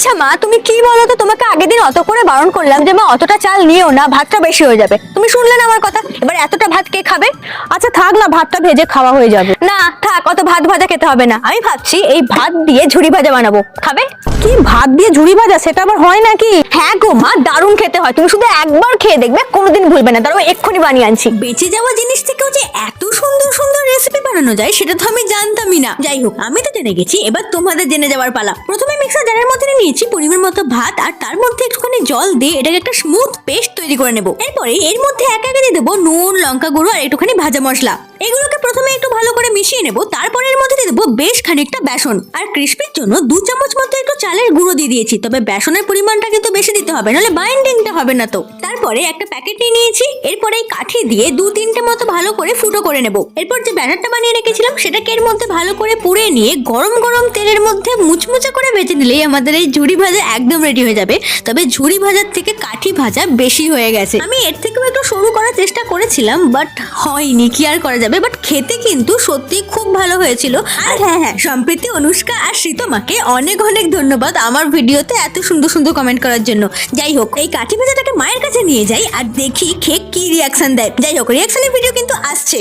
আচ্ছা মা তুমি কি বলো তো তোমাকে আগের দিন অত করে বারণ করলাম যে মা অতটা চাল নিও না ভাতটা বেশি হয়ে যাবে। তুমি শুনলে না আমার কথা? এবার এতটা ভাত কে খাবে? আচ্ছা থাক না ভাতটা ভেজে খাওয়া হয়ে যাবে। না থাক অত ভাত ভাজা খেতে হবে না। আমি ভাবছি এই ভাত দিয়ে ঝুড়ি ভাজা বানাবো। খাবে? কি ভাত দিয়ে ঝুড়ি ভাজা? সেটা আবার হয় নাকি? হ্যাঁ গো মা দারুণ খেতে হয়। তুমি শুধু একবার খেয়ে দেখবে কোনোদিন ভুলবে না। দাঁড়াও এক্ষুনি বানিয়ে আনছি। বেঁচে যাওয়া জিনিস থেকেও যে এত সুন্দর বানানো যায়, সেটা তো আমি জানতামই না। যাই হোক, আমি তো জেনে গেছি, এবার তোমাদের জেনে যাওয়ার পালা। প্রথমে মিক্সার জারের মধ্যে নিয়েছি, পরিমাণ মতো ভাত, আর তার মধ্যে একটুখানি জল দিয়ে এটাকে একটা স্মুথ পেস্ট তৈরি করে নেব। এরপরে এর মধ্যে এক একে দিয়ে দেবো নুন, লঙ্কা গুঁড়ো, আর একটুখানি ভাজা মশলা। এগুলোকে প্রথমে একটু ভালো করে মিশিয়ে নেব, তারপরে এর মধ্যে দিয়ে দেবো বেশ খানিকটা বেসন। আর ক্রিস্পির জন্য দু চামচ মতো একটু চালের গুঁড়ো দিয়ে দিয়েছি, তবে বেসনের পরিমাণটা কিন্তু বেশি দিতে হবে, নাহলে বাইন্ডিংটা হবে না তো। তারপরে একটা প্যাকেট নিয়ে নিয়েছি, এরপরে এই কাঠি দিয়ে দু তিনটে মতো ভালো করে ফুটো করে নেব। এরপর যে ব্যানারটা বানিয়ে রেখেছিলাম, সেটাকে এর মধ্যে ভালো করে পুড়ে নিয়ে গরম গরম তেলের মধ্যে মুচমুচে করে ভেজে নিলেই আমাদের এই ঝুড়ি ভাজা একদম রেডি হয়ে যাবে। তবে ঝুড়ি ভাজার থেকে কাঠি ভাজা বেশি হয়ে গেছে। আমি এর থেকেও একটু সরু করার চেষ্টা করেছিলাম বাট হয়নি, কি আর করা যাবে? বাট খেতে কিন্তু সত্যি খুব ভালো হয়েছিল। আর হ্যাঁ হ্যাঁ সম্প্রীতি, অনুষ্কা আর শীতমাকে অনেক অনেক ধন্যবাদ আমার ভিডিওতে এত সুন্দর সুন্দর কমেন্ট করার জন্য। যাই হোক, এই কাঠি ভাজাটাকে মায়ের কাছে নিয়ে যাই আর দেখি খেক কি রিয়াকশন দেয়। যাই হোক রিয়াকশনের ভিডিও কিন্তু আসছে।